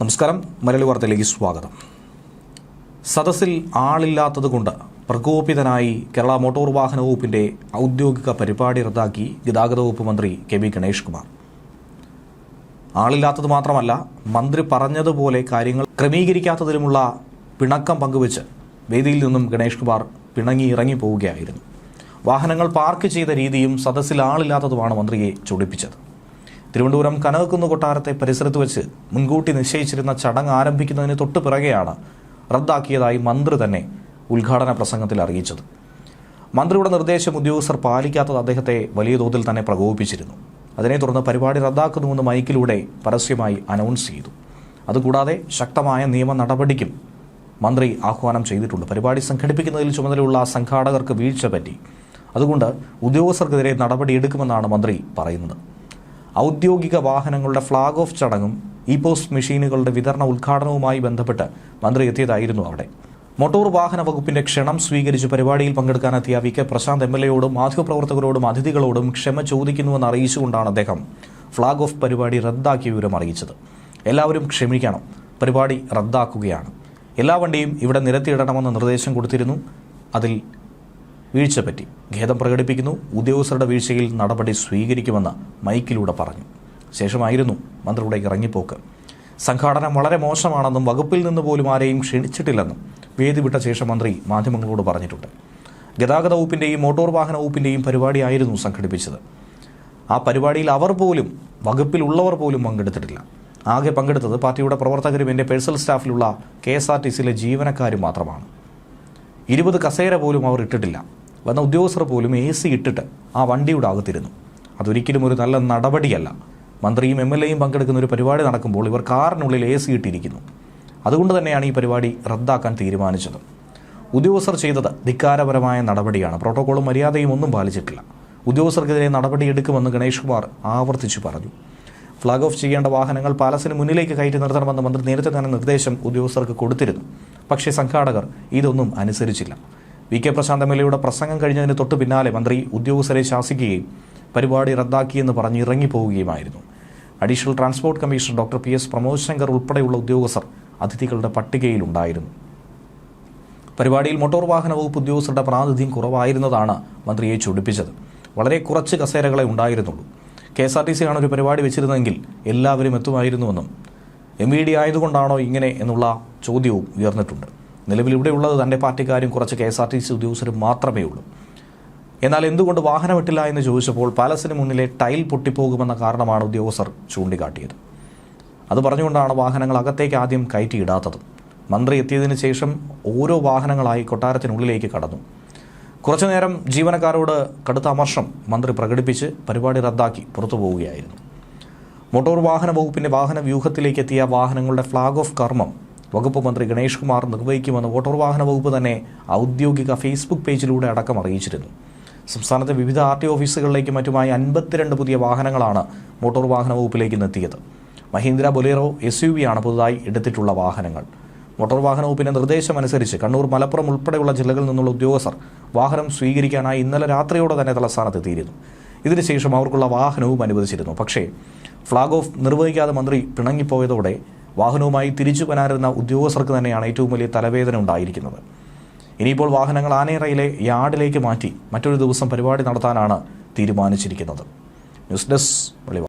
നമസ്കാരം. മലയാളി വാർത്തയിലേക്ക് സ്വാഗതം. സദസ്സിൽ ആളില്ലാത്തതുകൊണ്ട് പ്രകോപിതനായി കേരള മോട്ടോർ വാഹന വകുപ്പിന്റെ ഔദ്യോഗിക പരിപാടി റദ്ദാക്കി ഗതാഗത വകുപ്പ് മന്ത്രി കെ വി ഗണേഷ് കുമാർ. ആളില്ലാത്തത് മാത്രമല്ല മന്ത്രി പറഞ്ഞതുപോലെ കാര്യങ്ങൾ ക്രമീകരിക്കാത്തതിലുമുള്ള പിണക്കം പങ്കുവച്ച് വേദിയിൽ നിന്നും ഗണേഷ് കുമാർ പിണങ്ങി ഇറങ്ങി പോവുകയായിരുന്നു. വാഹനങ്ങൾ പാർക്ക് ചെയ്ത രീതിയും സദസ്സിൽ ആളില്ലാത്തതുമാണ് മന്ത്രിയെ ചൊടിപ്പിച്ചത്. തിരുവനന്തപുരം കനകക്കുന്ന് കൊട്ടാരത്തെ പരിസരത്ത് വെച്ച് മുൻകൂട്ടി നിശ്ചയിച്ചിരുന്ന ചടങ്ങ് ആരംഭിക്കുന്നതിന് തൊട്ടു പിറകെയാണ് റദ്ദാക്കിയതായി മന്ത്രി തന്നെ ഉദ്ഘാടന പ്രസംഗത്തിൽ അറിയിച്ചത്. മന്ത്രിയുടെ നിർദ്ദേശം ഉദ്യോഗസ്ഥർ പാലിക്കാത്തത് അദ്ദേഹത്തെ വലിയ തോതിൽ തന്നെ പ്രകോപിപ്പിച്ചിരുന്നു. അതിനെ തുടർന്ന് പരിപാടി റദ്ദാക്കുന്നുവെന്ന് മൈക്കിലൂടെ പരസ്യമായി അനൗൺസ് ചെയ്തു. അതുകൂടാതെ ശക്തമായ നിയമ നടപടിക്കും മന്ത്രി ആഹ്വാനം ചെയ്തിട്ടുണ്ട്. പരിപാടി സംഘടിപ്പിക്കുന്നതിൽ ചുമതലയുള്ള സംഘാടകർക്ക് വീഴ്ച പറ്റി. അതുകൊണ്ട് ഉദ്യോഗസ്ഥർക്കെതിരെ നടപടിയെടുക്കുമെന്നാണ് മന്ത്രി പറയുന്നത്. ഔദ്യോഗിക വാഹനങ്ങളുടെ ഫ്ളാഗ് ഓഫ് ചടങ്ങും ഇ പോസ്റ്റ് മെഷീനുകളുടെ വിതരണ ഉദ്ഘാടനവുമായി ബന്ധപ്പെട്ട് മന്ത്രി എത്തിയതായിരുന്നു അവിടെ. മോട്ടോർ വാഹന വകുപ്പിന്റെ ക്ഷണം സ്വീകരിച്ച് പരിപാടിയിൽ പങ്കെടുക്കാനെത്തിയ V K Prashanth M L എയോടും മാധ്യമപ്രവർത്തകരോടും അതിഥികളോടും ക്ഷമ ചോദിക്കുന്നുവെന്ന് അറിയിച്ചുകൊണ്ടാണ് അദ്ദേഹം ഫ്ളാഗ് ഓഫ് പരിപാടി റദ്ദാക്കിയ വിവരം അറിയിച്ചത്. എല്ലാവരും ക്ഷമിക്കണം. പരിപാടി റദ്ദാക്കുകയാണ്. എല്ലാ വണ്ടിയും ഇവിടെ നിരത്തിയിടണമെന്ന നിർദ്ദേശം കൊടുത്തിരുന്നു. അതിൽ വീഴ്ച പറ്റി ഖേദം പ്രകടിപ്പിക്കുന്നു. ഉദ്യോഗസ്ഥരുടെ വീഴ്ചയിൽ നടപടി സ്വീകരിക്കുമെന്ന് മൈക്കിലൂടെ പറഞ്ഞു. ശേഷമായിരുന്നു മന്ത്രിയുടെ ഇറങ്ങിപ്പോക്ക്. സംഘാടനം വളരെ മോശമാണെന്നും വകുപ്പിൽ നിന്ന് പോലും ആരെയും ക്ഷണിച്ചിട്ടില്ലെന്നും വേദി വിട്ട ശേഷം മന്ത്രി മാധ്യമങ്ങളോട് പറഞ്ഞിട്ടുണ്ട്. ഗതാഗത വകുപ്പിന്റെയും മോട്ടോർ വാഹന വകുപ്പിന്റെയും പരിപാടിയായിരുന്നു സംഘടിപ്പിച്ചത്. ആ പരിപാടിയിൽ അവർ പോലും വകുപ്പിലുള്ളവർ പോലും പങ്കെടുത്തിട്ടില്ല. ആകെ പങ്കെടുത്തത് പാർട്ടിയുടെ പ്രവർത്തകരും എന്റെ പേഴ്സണൽ സ്റ്റാഫിലുള്ള കെ എസ് ആർ ടി സിയിലെ ജീവനക്കാരും മാത്രമാണ്. ഇരുപത് കസേര പോലും അവർ ഇട്ടിട്ടില്ല. വന്ന ഉദ്യോഗസ്ഥർ പോലും എ സി ഇട്ടിട്ട് ആ വണ്ടിയുടെ അകത്തിരുന്നു. അതൊരിക്കലും ഒരു നല്ല നടപടിയല്ല. മന്ത്രിയും എം എൽ എയും പങ്കെടുക്കുന്ന ഒരു പരിപാടി നടക്കുമ്പോൾ ഇവർ കാറിനുള്ളിൽ എ സി ഇട്ടിരിക്കുന്നു. അതുകൊണ്ട് തന്നെയാണ് ഈ പരിപാടി റദ്ദാക്കാൻ തീരുമാനിച്ചത്. ഉദ്യോഗസ്ഥർ ചെയ്തത് ധിക്കാരപരമായ നടപടിയാണ്. പ്രോട്ടോകോളും മര്യാദയും ഒന്നും പാലിച്ചിട്ടില്ല. ഉദ്യോഗസ്ഥർക്കെതിരെ നടപടിയെടുക്കുമെന്ന് ഗണേഷ് കുമാർ ആവർത്തിച്ചു പറഞ്ഞു. ഫ്ളാഗ് ഓഫ് ചെയ്യേണ്ട വാഹനങ്ങൾ പാലസിന് മുന്നിലേക്ക് കയറ്റി നിർത്തണമെന്ന് മന്ത്രി നേരത്തെ തന്നെ നിർദ്ദേശം ഉദ്യോഗസ്ഥർക്ക് കൊടുത്തിരുന്നു. പക്ഷേ സംഘാടകർ ഇതൊന്നും അനുസരിച്ചില്ല. വി കെ പ്രശാന്ത് എം പ്രസംഗം കഴിഞ്ഞതിന് തൊട്ട് പിന്നാലെ മന്ത്രി ഉദ്യോഗസ്ഥരെ ശാസിക്കുകയും പരിപാടി റദ്ദാക്കിയെന്ന് പറഞ്ഞ് ഇറങ്ങിപ്പോവുകയുമായിരുന്നു. Additional transport commissioner doctor P S Pramod Shankar ഉൾപ്പെടെയുള്ള ഉദ്യോഗസ്ഥർ അതിഥികളുടെ പട്ടികയിലുണ്ടായിരുന്നു. പരിപാടിയിൽ മോട്ടോർ വാഹന വകുപ്പ് ഉദ്യോഗസ്ഥരുടെ പ്രാതിനിധ്യം കുറവായിരുന്നതാണ് മന്ത്രിയെ ചൊടിപ്പിച്ചത്. വളരെ കുറച്ച് കസേരകളെ ഉണ്ടായിരുന്നുള്ളൂ. K S R T C ആണ് ഒരു പരിപാടി വെച്ചിരുന്നതെങ്കിൽ എല്ലാവരും എത്തുമായിരുന്നുവെന്നും എം വി ഡി ആയതുകൊണ്ടാണോ ഇങ്ങനെ എന്നുള്ള ചോദ്യവും ഉയർന്നിട്ടുണ്ട്. നിലവിൽ ഇവിടെയുള്ളത് തന്റെ പാർട്ടിക്കാരും കുറച്ച് K S R T C ഉദ്യോഗസ്ഥരും മാത്രമേ ഉള്ളൂ. എന്നാൽ എന്തുകൊണ്ട് വാഹനമിട്ടില്ല എന്ന് ചോദിച്ചപ്പോൾ പാലസിന് മുന്നിലെ ടൈൽ പൊട്ടിപ്പോകുമെന്ന കാരണമാണ് ഉദ്യോഗസ്ഥർ ചൂണ്ടിക്കാട്ടിയത്. അത് പറഞ്ഞുകൊണ്ടാണ് വാഹനങ്ങൾ അകത്തേക്ക് ആദ്യം കയറ്റിയിടാത്തത്. മന്ത്രി എത്തിയതിന് ശേഷം ഓരോ വാഹനങ്ങളായി കൊട്ടാരത്തിനുള്ളിലേക്ക് കടന്നു. കുറച്ചുനേരം ജീവനക്കാരോട് കടുത്ത അമർഷം മന്ത്രി പ്രകടിപ്പിച്ച് പരിപാടി റദ്ദാക്കി പുറത്തു പോവുകയായിരുന്നു. മോട്ടോർ വാഹന വകുപ്പിന്റെ വാഹന വ്യൂഹത്തിലേക്ക് എത്തിയ വാഹനങ്ങളുടെ ഫ്ളാഗ് ഓഫ് കർമ്മം വകുപ്പ് മന്ത്രി ഗണേഷ് കുമാർ നിർവഹിക്കുമെന്ന് മോട്ടോർ വാഹന വകുപ്പ് തന്നെ ഔദ്യോഗിക ഫേസ്ബുക്ക് പേജിലൂടെ അടക്കം അറിയിച്ചിരുന്നു. സംസ്ഥാനത്തെ വിവിധ ആർ ടി ഓഫീസുകളിലേക്കും മറ്റുമായി അൻപത്തിരണ്ട് പുതിയ വാഹനങ്ങളാണ് മോട്ടോർ വാഹന വകുപ്പിലേക്ക് എത്തിയത് Mahindra Bolero S U V ആണ് പുതുതായി എടുത്തിട്ടുള്ള വാഹനങ്ങൾ. മോട്ടോർ വാഹന വകുപ്പിന്റെ നിർദ്ദേശമനുസരിച്ച് കണ്ണൂർ മലപ്പുറം ഉൾപ്പെടെയുള്ള ജില്ലകളിൽ നിന്നുള്ള ഉദ്യോഗസ്ഥർ വാഹനം സ്വീകരിക്കാനായി ഇന്നലെ രാത്രിയോടെ തന്നെ തലസ്ഥാനത്തെത്തിയിരുന്നു. ഇതിനുശേഷം അവർക്കുള്ള വാഹനവും അനുവദിച്ചിരുന്നു. പക്ഷേ ഫ്ളാഗ് ഓഫ് നിർവഹിക്കാതെ മന്ത്രി പിണങ്ങിപ്പോയതോടെ വാഹനവുമായി തിരിച്ചു വരാനിരുന്ന ഉദ്യോഗസ്ഥർക്ക് തന്നെയാണ് ഏറ്റവും വലിയ തലവേദന ഉണ്ടായിരിക്കുന്നത്. ഇനിയിപ്പോൾ വാഹനങ്ങൾ ആനേറയിലെ യാർഡിലേക്ക് മാറ്റി മറ്റൊരു ദിവസം പരിപാടി നടത്താനാണ് തീരുമാനിച്ചിരിക്കുന്നത്. News desk വെളിവാ